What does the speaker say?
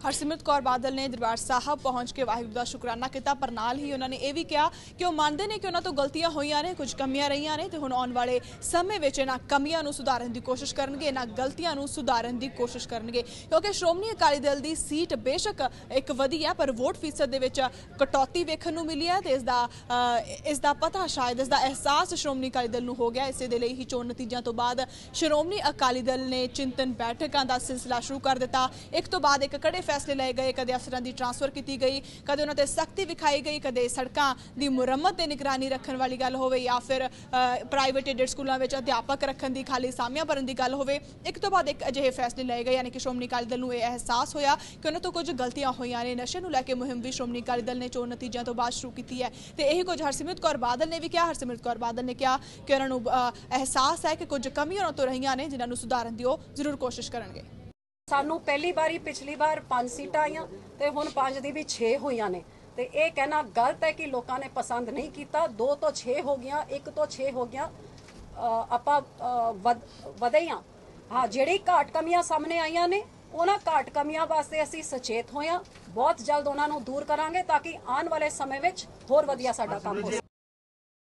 ਹਰਸਿਮਰਤ ਕੌਰ ਬਾਦਲ ਨੇ ਦਰਬਾਰ ਸਾਹਿਬ ਪਹੁੰਚ ਕੇ ਵਾਹਿਗੁਰੂ ਦਾ ਸ਼ੁਕਰਾਨਾ ਕੀਤਾ, ਪਰ ਨਾਲ ਹੀ ਉਹਨਾਂ ਨੇ ਇਹ ਵੀ ਕਿਹਾ ਕਿ ਉਹ ਮੰਨਦੇ ਨੇ ਕਿ ਉਹਨਾਂ ਤੋਂ ਗਲਤੀਆਂ ਹੋਈਆਂ ਨੇ, ਕੁਝ ਕਮੀਆਂ ਰਹੀਆਂ ਨੇ ਤੇ ਹੁਣ ਆਉਣ ਵਾਲੇ ਸਮੇਂ ਵਿੱਚ ਇਹਨਾਂ ਕਮੀਆਂ ਨੂੰ ਸੁਧਾਰਨ ਦੀ ਕੋਸ਼ਿਸ਼ ਕਰਨਗੇ, ਇਹਨਾਂ ਗਲਤੀਆਂ ਨੂੰ ਸੁਧਾਰਨ ਦੀ ਕੋਸ਼ਿਸ਼ ਕਰਨਗੇ। ਕਿਉਂਕਿ ਸ਼੍ਰੋਮਣੀ ਅਕਾਲੀ ਦਲ ਦੀ ਸੀਟ ਬੇਸ਼ੱਕ ਇੱਕ ਵਧੀਆ ਪਰ ਵੋਟ ਫੀਸਦ ਦੇ ਵਿੱਚ ਕਟੌਤੀ ਵੇਖਣ ਨੂੰ ਮਿਲੀ ਹੈ ਤੇ ਇਸ ਦਾ ਇਸ ਦਾ ਪਤਾ ਸ਼ਾਇਦ, ਇਸ ਦਾ ਅਹਿਸਾਸ ਸ਼੍ਰੋਮਣੀ ਅਕਾਲੀ ਦਲ ਨੂੰ ਹੋ ਗਿਆ। ਇਸੇ ਦੇ ਲਈ ਹੀ ਚੋਣ ਨਤੀਜਿਆਂ ਤੋਂ ਬਾਅਦ ਸ਼੍ਰੋਮਣੀ ਅਕਾਲੀ ਦਲ ਨੇ ਚਿੰਤਨ ਬੈਠਕਾਂ ਦਾ ਸਿਲਸਿਲਾ ਸ਼ੁਰੂ ਕਰ ਦਿੱਤਾ। ਇੱਕ ਤੋਂ ਬਾਅਦ ਇੱਕ ਕੜੇ ਫੈਸਲੇ ਲਏ ਗਏ, ਕਦੇ ਅਫਸਰਾਂ ਦੀ ਟਰਾਂਸਫਰ ਕੀਤੀ ਗਈ, ਕਦੇ ਉਹਨਾਂ ਤੇ ਸਖਤੀ ਵਿਖਾਈ ਗਈ, ਕਦੇ ਸੜਕਾਂ ਦੀ ਮੁਰੰਮਤ ਤੇ ਨਿਗਰਾਨੀ ਰੱਖਣ ਵਾਲੀ ਗੱਲ ਹੋਵੇ ਜਾਂ ਫਿਰ ਪ੍ਰਾਈਵੇਟ ਏਡਡ ਸਕੂਲਾਂ ਵਿੱਚ ਅਧਿਆਪਕ ਰੱਖਣ ਦੀ ਖਾਲੀ ਸਾਮੀਆਂ ਭਰਨ ਦੀ ਗੱਲ ਹੋਵੇ, ਇੱਕ ਤੋਂ ਬਾਅਦ ਇੱਕ ਅਜਿਹੇ ਫੈਸਲੇ ਲਏ ਗਏ, ਯਾਨੀ ਕਿ ਸ਼੍ਰੋਮਣੀ ਅਕਾਲੀ ਦਲ ਨੂੰ ਇਹ ਅਹਿਸਾਸ ਹੋਇਆ ਕਿ ਉਹਨਾਂ ਤੋਂ ਕੁਝ ਗਲਤੀਆਂ ਹੋਈਆਂ ਨੇ, ਨਸ਼ੇ ਨੂੰ ਲੈ ਕੇ ਮੁਹਿੰਮ ਵੀ ਸ਼੍ਰੋਮਣੀ ਅਕਾਲੀ ਦਲ ਨੇ ਚੋਣ ਨਤੀਜਿਆਂ ਤੋਂ ਬਾਅਦ ਸ਼ੁਰੂ ਕੀਤੀ ਹੈ। ਤੇ ਇਹੀ ਕੁਝ ਹਰਸਿਮਰਤ ਕੌਰ ਬਾਦਲ ਨੇ ਵੀ ਕਿਹਾ, ਹਰਸਿਮਰਤ ਕੌਰ ਬਾਦਲ ਨੇ ਕਿਹਾ ਕਿ ਉਹਨਾਂ ਨੂੰ ਅਹਿਸਾਸ ਹੈ ਕਿ ਕੁਝ ਕਮੀਆਂ ਉਹਨਾਂ ਤੋਂ ਰਹੀਆਂ ਨੇ, ਜਿਨ੍ਹਾਂ ਨੂੰ ਸੁਧਾਰਨ ਦੀ ਉਹ ਜ਼ਰੂਰ ਕੋਸ਼ਿਸ਼ ਕਰਨਗੇ। ਸਾਨੂੰ ਪਹਿਲੀ ਵਾਰੀ ਪਿਛਲੀ ਵਾਰ 5 ਸੀਟਾਂ ਆਈਆਂ ਤੇ ਹੁਣ 5 ਦੀ ਵੀ 6 ਹੋਈਆਂ ਨੇ। ਤੇ ਇਹ ਕਹਿਣਾ ਗਲਤ ਹੈ ਕਿ ਲੋਕਾਂ ਨੇ ਪਸੰਦ ਨਹੀਂ ਕੀਤਾ। 2 ਤੋਂ 6 ਹੋ ਗਈਆਂ 1 ਤੋਂ 6 ਹੋ ਗਈਆਂ। ਆਪਾਂ ਵਧ- ਵਧੇ ਹਾਂ ਹਾਂ, ਜਿਹੜੀ ਘਾਟ ਕਮੀਆਂ ਸਾਹਮਣੇ ਆਈਆਂ ਨੇ, ਉਹਨਾਂ ਘਾਟ ਕਮੀਆਂ ਵਾਸਤੇ ਅਸੀਂ ਸੁਚੇਤ ਹੋਏ ਹਾਂ ਬਹੁਤ ਜਲਦ ਉਹਨਾਂ ਨੂੰ ਦੂਰ ਕਰਾਂਗੇ ਤਾਂ ਕਿ ਆਉਣ ਵਾਲੇ ਸਮੇਂ ਵਿੱਚ ਹੋਰ ਵਧੀਆ ਸਾਡਾ ਕੰਮ ਹੋ ਸਕੇ।